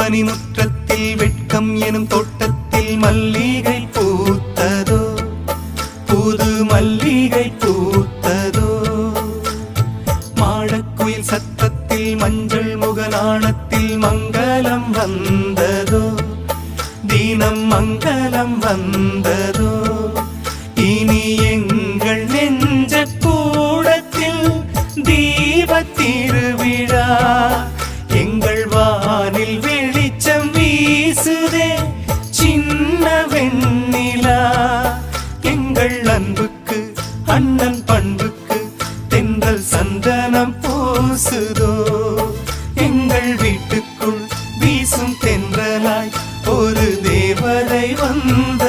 பனிமுற்றத்தில் வெட்கம் எனும் தோட்டத்தில் மல்லிகை பூத்ததோ? புது மல்லிகை பூத்ததோ? மாடக்குயில் சத்தத்தில் மஞ்சள் முகநாணத்தில் மங்களம் வந்ததோ? தீனம் மங்களம் வந்ததோ? இனி எங்க சின்ன வெண்ணிலா எங்கள் அன்புக்கு அண்ணன் பண்புக்கு தென்றல் சந்தனம் பூசுதோ? எங்கள் வீட்டுக்குள் வீசும் தென்றலாய் ஒரு தேவதை வந்த